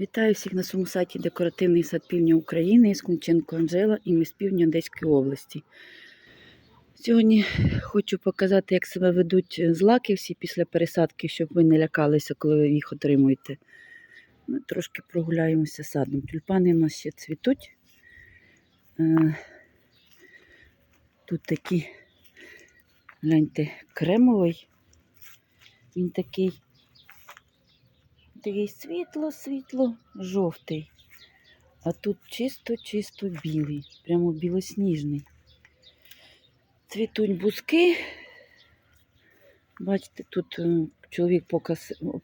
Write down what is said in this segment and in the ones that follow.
Вітаю всіх на своєму сайті Декоративний сад півдня України з Кунченко Анжела і ми з півдня Одеської області. Сьогодні хочу показати, як себе ведуть злаки всі після пересадки, щоб ви не лякалися, коли ви їх отримуєте. Ми трошки прогуляємося садом. Тюльпани у нас ще цвітуть. Е, Тут такі, гляньте, кремовий. Він такий такий світло-світло жовтий. А тут чисто-чисто білий, прямо білосніжний. Цвітуть бузки. Бачите, тут е, чоловік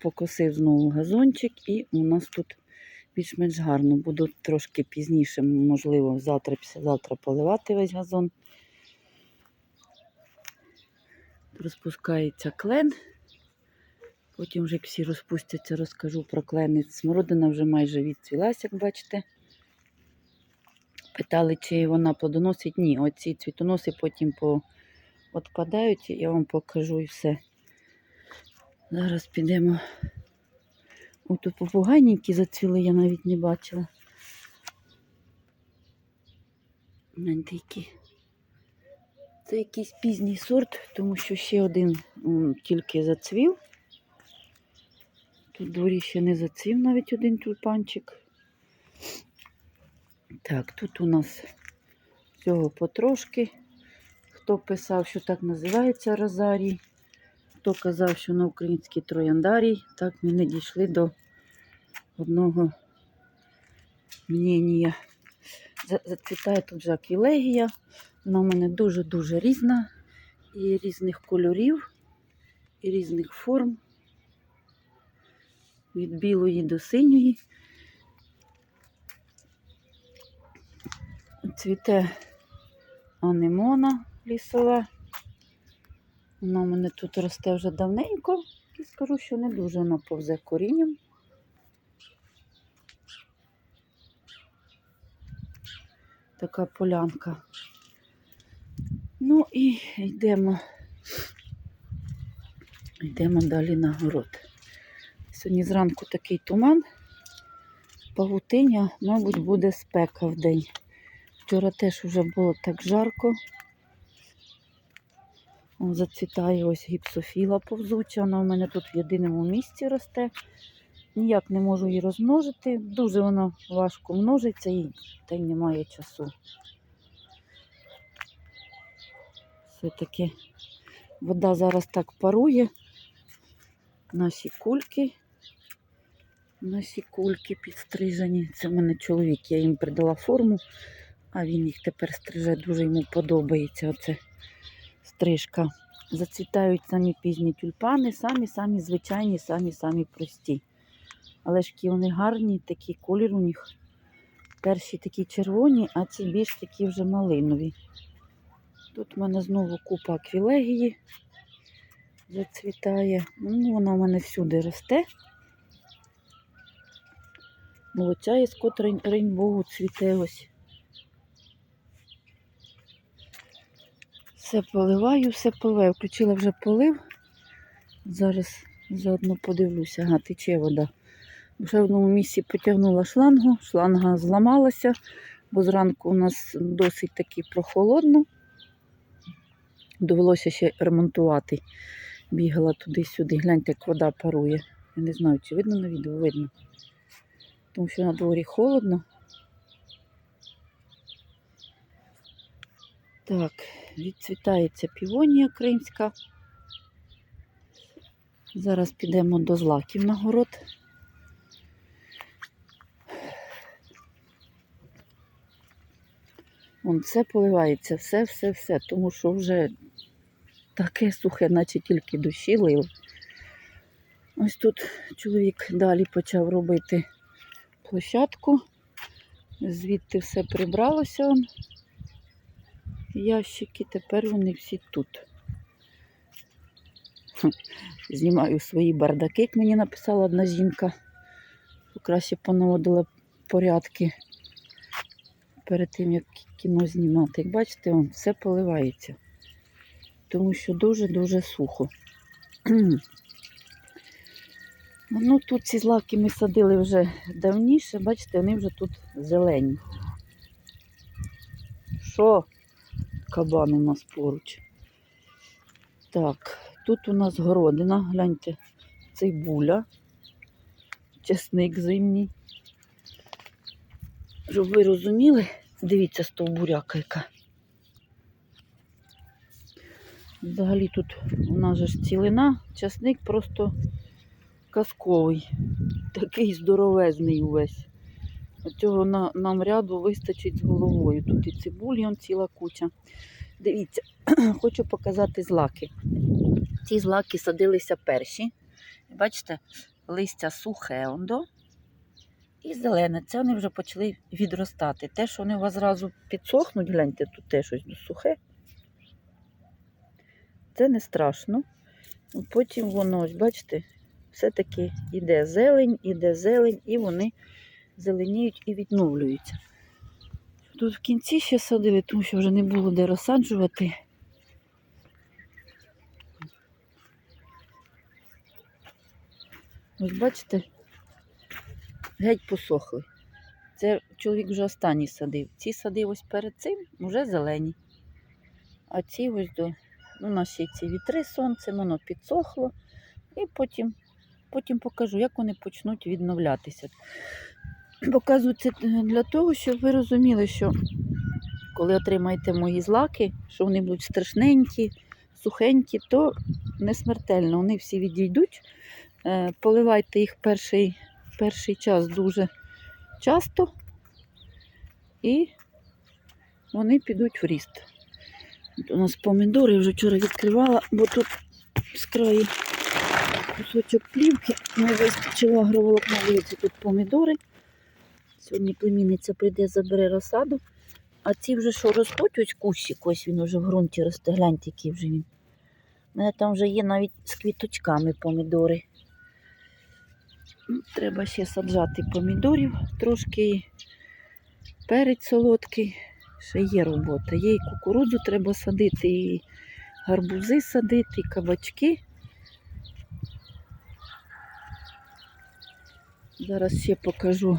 покосив, знову газончик, і у нас тут більш-менш гарно. Буду трошки пізніше, можливо, завтра, післязавтра поливати весь газон. Розпускається клен. Потім вже як всі розпустяться, розкажу про клени. Смородина вже майже відцвілася, як бачите. Питали, чи вона плодоносить. Ні, оці цвітоноси потім по... відпадають, я вам покажу і все. Зараз підемо. О, тут попугайники зацвіли, я навіть не бачила. Гляньте. Це якийсь пізній сорт, тому що ще один тільки зацвів. Тут дворі ще не зацвів навіть один тюльпанчик. Так, тут у нас всього потрошки. Хто писав, що так називається розарій, хто казав, що на український трояндарій, так ми не дійшли до одного мнення. Зацвітає тут же аквілегія. Вона в мене дуже-дуже різна. І різних кольорів, і різних форм від білої до синьої. Цвіте анемона лісова. Вона в мене тут росте вже давненько і скажу, що не дуже вона повзе корінням. Така полянка. Ну і йдемо, йдемо далі на город. Сьогодні зранку такий туман, павутиня, мабуть, буде спека в день. Вчора теж вже було так жарко. О, зацвітає ось гіпсофіла повзуча. Вона у мене тут в єдиному місці росте. Ніяк не можу її розмножити. Дуже вона важко множиться і та й немає часу. Все-таки вода зараз так парує. Наші кульки. Наші кульки підстрижені. Це в мене чоловік, я їм придала форму, а він їх тепер стриже, дуже йому подобається оце стрижка. Зацвітають самі пізні тюльпани, самі-самі звичайні, самі-самі прості. Але ж які вони гарні, такий колір у них. Перші такі червоні, а ці більш такі вже малинові. Тут в мене знову купа аквілегії зацвітає. Ну, вона в мене всюди росте. Молодця із котрий рейнбоу цвіте ось. Все поливаю, все поливаю. Включила вже полив. Зараз заодно подивлюся. Ага, тече вода. Вже в одному місці потягнула шлангу, шланга зламалася, бо зранку у нас досить таки прохолодно. Довелося ще ремонтувати. Бігала туди-сюди. Гляньте, як вода парує. Я не знаю, чи видно на відео, видно. Тому що на дворі холодно. Так, відцвітається півонія кримська. Зараз підемо до злаків на город. Вон все поливається, все, все, все, тому що вже таке сухе, наче тільки дощі лили. Ось тут чоловік далі почав робити площадку. Звідти все прибралося. Ящики, тепер вони всі тут. Знімаю свої бардаки, як мені написала одна жінка. Краще понаводила порядки перед тим, як кіно знімати. Як бачите, он, все поливається. Тому що дуже-дуже сухо. Ну тут ці злаки ми садили вже давніше, бачите, вони вже тут зелені. Що? Кабан у нас поруч. Так, тут у нас городина, гляньте, цибуля, чесник зимній. Щоб ви розуміли, дивіться стовбуряка яка. Взагалі тут у нас же ж цілина, часник просто казковий, такий здоровезний увесь. Цього на, нам ряду вистачить з головою. Тут і цибулі, он ціла куча. Дивіться, хочу показати злаки. Ці злаки садилися перші. Бачите, листя сухе ондо і зелене. Це вони вже почали відростати. Те, що вони у вас зразу підсохнуть, гляньте, тут теж щось сухе. Це не страшно. Потім воно, ось бачите, все-таки іде зелень, іде зелень, і вони зеленіють і відновлюються. Тут в кінці ще садили, тому що вже не було де розсаджувати. Ось бачите, геть посохли. Це чоловік вже останній садив. Ці садив ось перед цим, вже зелені. А ці ось до, ну, ще ці вітри сонце, воно підсохло. І потім, потім покажу, як вони почнуть відновлятися. Показую це для того, щоб ви розуміли, що коли отримаєте мої злаки, що вони будуть страшненькі, сухенькі, то не смертельно. Вони всі відійдуть. Е, Поливайте їх перший, перший час дуже часто, і вони підуть в ріст. У нас помідори вже вчора відкривала, бо тут з краю кусочок плівки не вистачило агроволокна, дивіться, тут помідори. Сьогодні племінниця прийде, забере розсаду. А ці вже що ростуть, ось кущик, ось він вже в ґрунті росте. Гляньте, який вже він. У мене там вже є навіть з квіточками помідори. Треба ще саджати помідорів трошки. Перець солодкий. Ще є робота. Є і кукурудзу треба садити, і гарбузи садити, і кабачки. Зараз ще покажу.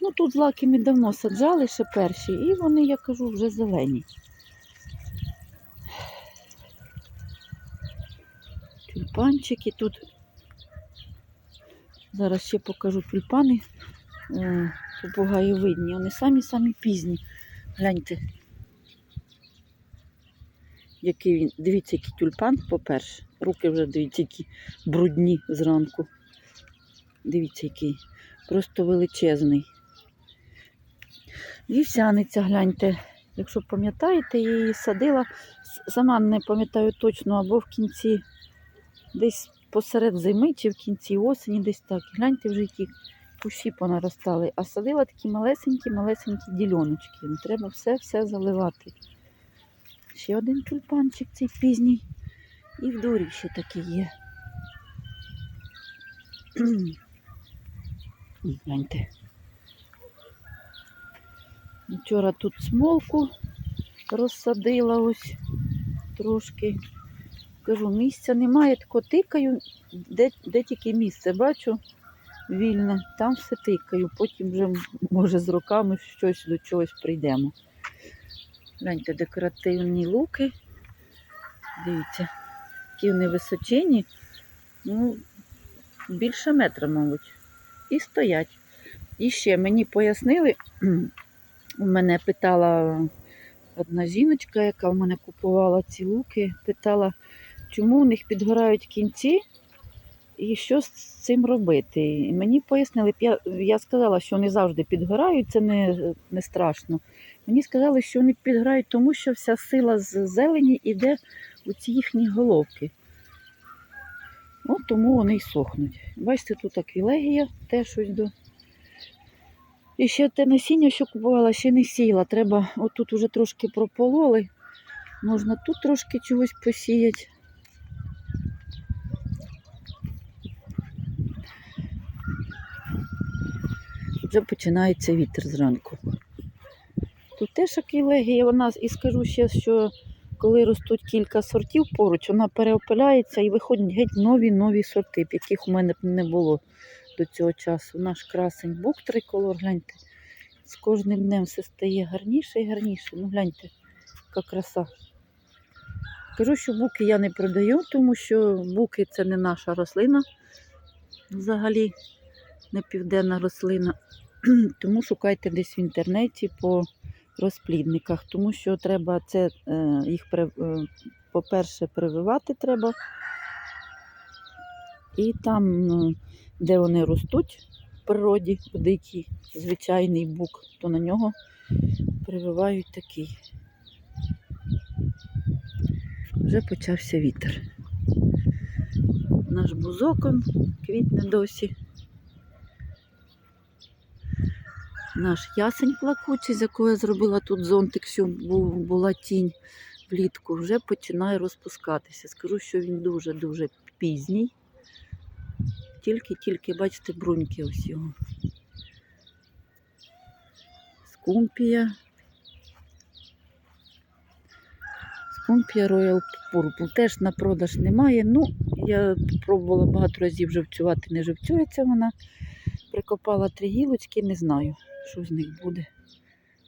Ну тут злаки ми давно саджали ще перші, і вони, я кажу, вже зелені. Тюльпанчики тут. Зараз ще покажу тюльпани. Е, Попугаєвидні. Вони самі-самі пізні. Гляньте. Який він. Дивіться, який тюльпан, по-перше. Руки вже дивіться, які брудні зранку. Дивіться, який. Просто величезний. Вівсяниця, гляньте. Якщо пам'ятаєте, я її садила, сама не пам'ятаю точно, або в кінці, десь посеред зими чи в кінці осені, десь так. Гляньте вже які кущі понаростали. А садила такі малесенькі-малесенькі діляночки. Ну, Треба все-все заливати. Ще один тюльпанчик цей пізній. І в дворі ще такий є. Гляньте. Вчора тут смолку розсадила ось трошки. Кажу, місця немає, тако тикаю, де, де тільки місце бачу вільне, там все тикаю. Потім вже, може, з роками щось до чогось прийдемо. Гляньте, декоративні луки. Дивіться, які вони височені, ну, більше метра, мабуть. І стоять. І ще мені пояснили, у мене питала одна жіночка, яка в мене купувала ці луки, питала, чому у них підгорають кінці і що з цим робити. І мені пояснили, я, я сказала, що вони завжди підгорають, це не, не страшно. Мені сказали, що вони підгорають, тому що вся сила з зелені йде у ці їхні головки. От тому вони й сохнуть. Бачите, тут аквілегія теж ось до. І ще те насіння, що купувала, ще не сіяла. Треба, отут уже трошки пропололи. Можна тут трошки чогось посіяти. Вже починається вітер зранку. Тут теж аквілегія, вона і скажу ще, що коли ростуть кілька сортів поруч, вона переопиляється і виходять геть нові нові сорти, яких у мене не було до цього часу. Наш красень бук триколор, гляньте. З кожним днем все стає гарніше і гарніше. Ну гляньте, яка краса. Кажу, що буки я не продаю, тому що буки це не наша рослина взагалі, не південна рослина. Тому шукайте десь в інтернеті по розплідниках, тому що треба це е, їх, е, по-перше, прививати треба. І там, ну, де вони ростуть в природі, дикий, звичайний бук, то на нього прививають такий. Вже почався вітер. Наш бузокон квітне досі. Наш ясень плакучий, з якого я зробила тут зонтик, щоб була тінь влітку, вже починає розпускатися. Скажу, що він дуже-дуже пізній. Тільки-тільки, бачите, бруньки ось його. Скумпія. Скумпія Royal Purple. Теж на продаж немає. Ну, я пробувала багато разів живцювати, не живцюється вона. Прикопала три гілочки, не знаю, що з них буде.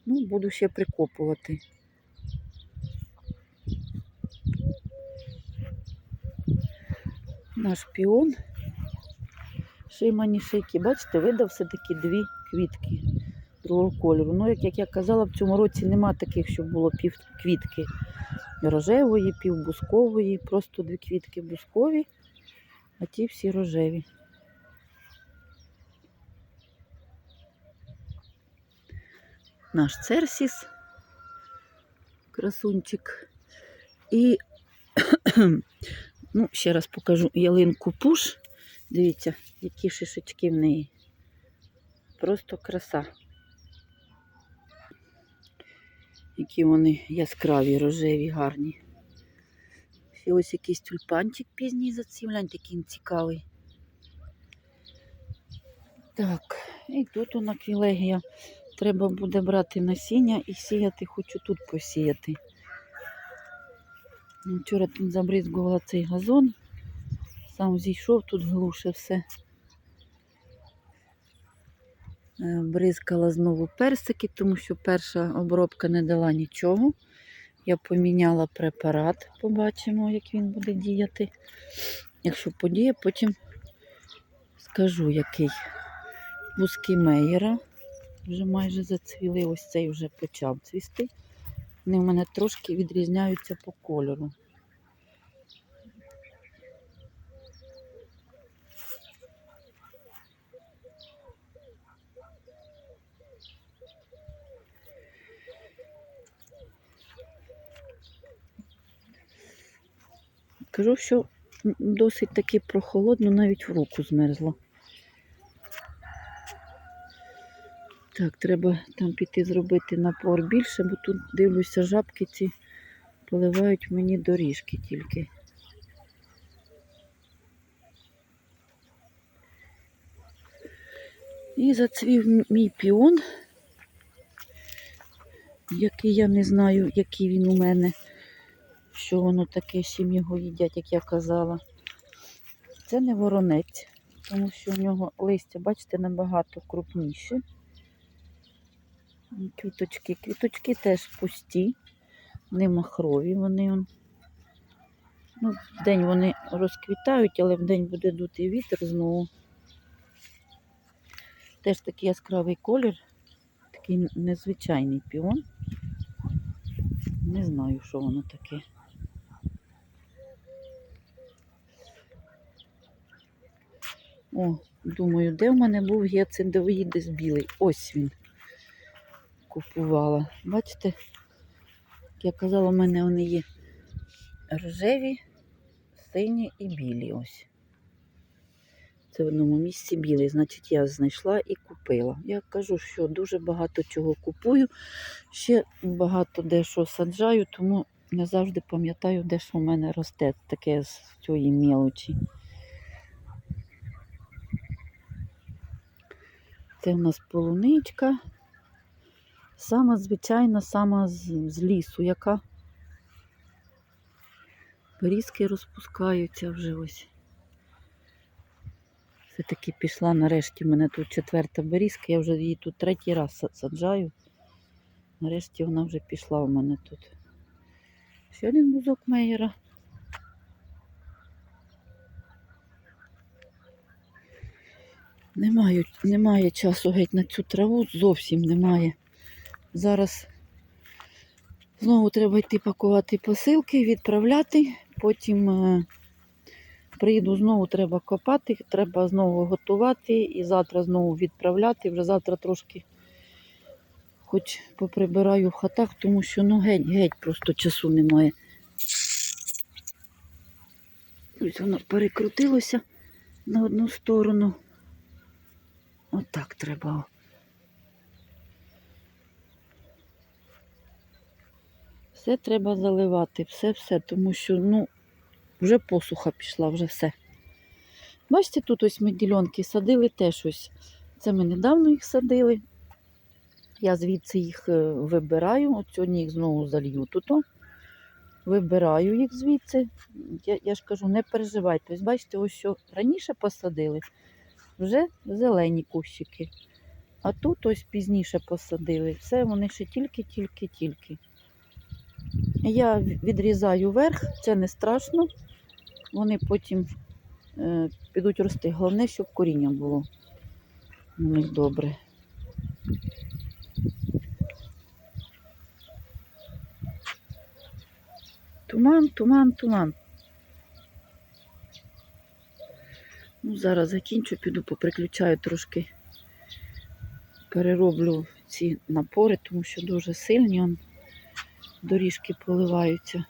Ну, буду ще прикопувати. Наш піон. Шиймані шийки. Бачите, видав все-таки дві квітки другого кольору. Ну, як, як я казала, в цьому році нема таких, щоб було пів квітки рожевої, півбускової, просто дві квітки бускові, а ті всі рожеві. Наш церсіс, красунчик. І, ну, ще раз покажу ялинку пуш. Дивіться, які шишечки в неї. Просто краса. Які вони яскраві, рожеві, гарні. І ось якийсь тюльпанчик пізній зацвів, гляньте, який він цікавий. Так, і тут у квілегія. Треба буде брати насіння і сіяти, хочу тут посіяти. Вчора тут забризгувала цей газон. Сам зійшов, тут глуше все. Е, Бризкала знову персики, тому що перша обробка не дала нічого. Я поміняла препарат, побачимо, як він буде діяти. Якщо подіє, потім скажу, який. Вузки Мейєра вже майже зацвіли. Ось цей вже почав цвісти. Вони в мене трошки відрізняються по кольору. Кажу, що досить таки прохолодно, навіть в руку змерзло. Так, треба там піти зробити напор більше, бо тут дивлюся, жабки ці поливають мені доріжки тільки. І зацвів мій піон, який я не знаю, який він у мене, що воно таке, з чим його їдять, як я казала. Це не воронець, тому що у нього листя, бачите, набагато крупніше. Квіточки. Квіточки теж пусті, не махрові вони. он. Ну, вдень вони розквітають, але вдень буде дути вітер знову. Теж такий яскравий колір, такий незвичайний піон. Не знаю, що воно таке. О, думаю, де в мене був гіацинтовоїдес білий? Ось він купувала. Бачите, як я казала, у мене вони є рожеві, сині і білі. Ось. Це в одному місці білий, значить, я знайшла і купила. Я кажу, що дуже багато чого купую, ще багато де що саджаю, тому не завжди пам'ятаю, де що в мене росте таке з цієї мілочі. Це в нас полуничка. Сама звичайна, сама з, з лісу, яка Берізки розпускаються вже ось. Все-таки пішла нарешті. У мене тут четверта берізка, я вже її тут третій раз саджаю. Нарешті вона вже пішла у мене тут. Ще один бузок меєра. Немає, немає часу геть на цю траву, зовсім немає. Зараз знову треба йти пакувати посилки, відправляти. Потім е, приїду знову, треба копати, треба знову готувати і завтра знову відправляти. Вже завтра трошки хоч поприбираю в хатах, тому що ну геть, геть просто часу немає. Ось воно перекрутилося на одну сторону. Отак треба. Все треба заливати, все-все, тому що ну, вже посуха пішла, вже все. Бачите, тут ось ми ділянки садили теж ось. Це ми недавно їх садили. Я звідси їх е, вибираю. От сьогодні їх знову залью тут. Вибираю їх звідси. Я, я ж кажу, не переживайте. Ось бачите, ось що раніше посадили, вже зелені кущики. А тут ось пізніше посадили. Все, вони ще тільки-тільки-тільки. Я відрізаю верх, це не страшно. Вони потім е, підуть рости. Головне, щоб коріння було у них добре. Туман, туман, туман. Ну, зараз закінчу, піду поприключаю трошки, перероблю ці напори, тому що дуже сильні доріжки поливаються.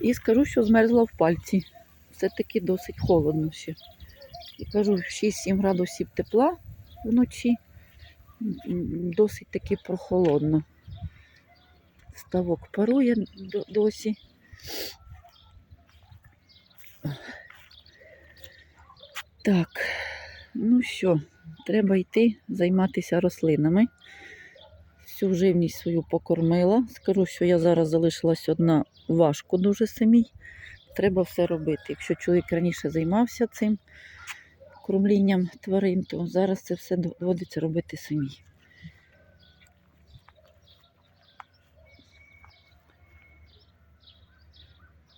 І скажу, що змерзла в пальці. Все-таки досить холодно ще. І кажу, 6-7 градусів тепла вночі. Досить таки прохолодно. Ставок парує досі. Так, ну що, треба йти займатися рослинами. Всю живність свою покормила. Скажу, що я зараз залишилась одна важко дуже самій. Треба все робити. Якщо чоловік раніше займався цим кормлінням тварин, то зараз це все доводиться робити самій.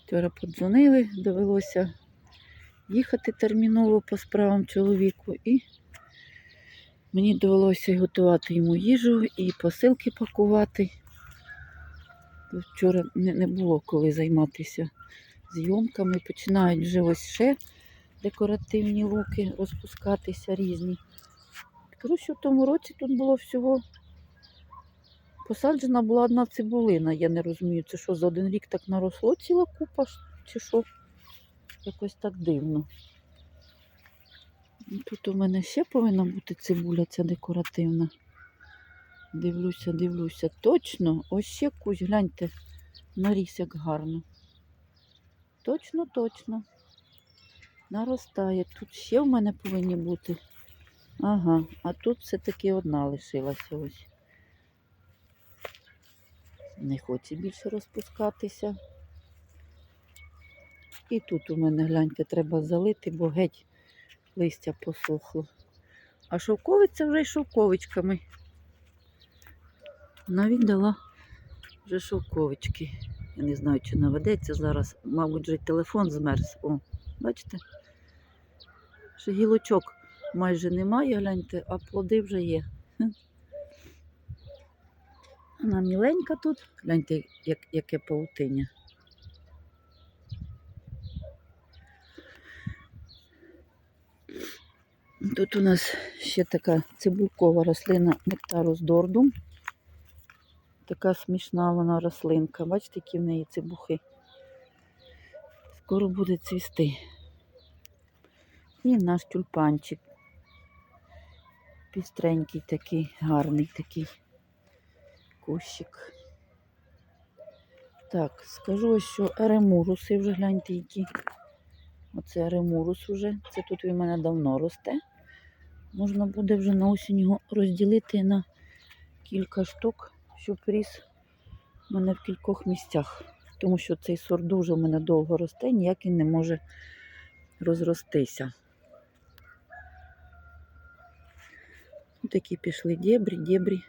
Вчора подзвонили, довелося їхати терміново по справам чоловіку, і мені довелося готувати йому їжу, і посилки пакувати. Вчора не, було коли займатися зйомками. Починають вже ось ще декоративні луки розпускатися різні. Скажу, що в тому році тут було всього посаджена була одна цибулина. Я не розумію, це що за один рік так наросло ціла купа, чи що? Якось так дивно. Тут у мене ще повинна бути цибуля ця декоративна. Дивлюся, дивлюся. Точно, ось ще кусь, гляньте, наріс як гарно. Точно, точно. Наростає. Тут ще в мене повинні бути. Ага, а тут все-таки одна лишилася ось. Не хоче більше розпускатися. І тут у мене, гляньте, треба залити, бо геть листя посохло. А шовковиця вже й шовковичками. Навіть дала вже шовковички. Я не знаю, чи наведеться зараз. Мабуть, вже телефон змерз. О, бачите? Ще гілочок майже немає, гляньте, а плоди вже є. Вона міленька тут. Гляньте, як, яке паутиння. Тут у нас ще така цибулкова рослина нектарус дордум. Така смішна вона рослинка. Бачите, які в неї цибухи. Скоро буде цвісти. І наш тюльпанчик. Пістренький такий, гарний такий кущик. Так, скажу, що еремуруси вже гляньте які. Оце еремурус уже. Це тут у мене давно росте. Можна буде вже на осінь його розділити на кілька штук, щоб ріс у мене в кількох місцях. тому що цей сорт дуже у мене довго росте, ніяк він не може розростися. Ось Такі пішли дєбрі, дєбрі,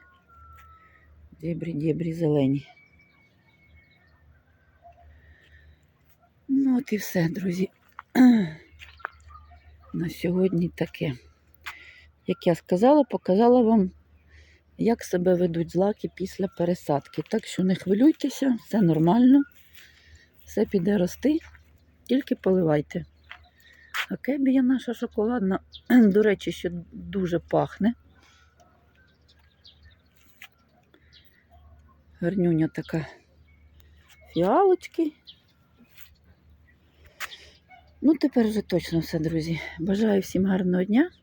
дєбрі, дєбрі зелені. Ну, от і все, друзі. На сьогодні таке. Як я сказала, показала вам, як себе ведуть злаки після пересадки. Так що не хвилюйтеся, все нормально, все піде рости, тільки поливайте. А кебія наша шоколадна, до речі, ще дуже пахне. Гарнюня така фіалочки. Ну, тепер вже точно все, друзі. Бажаю всім гарного дня.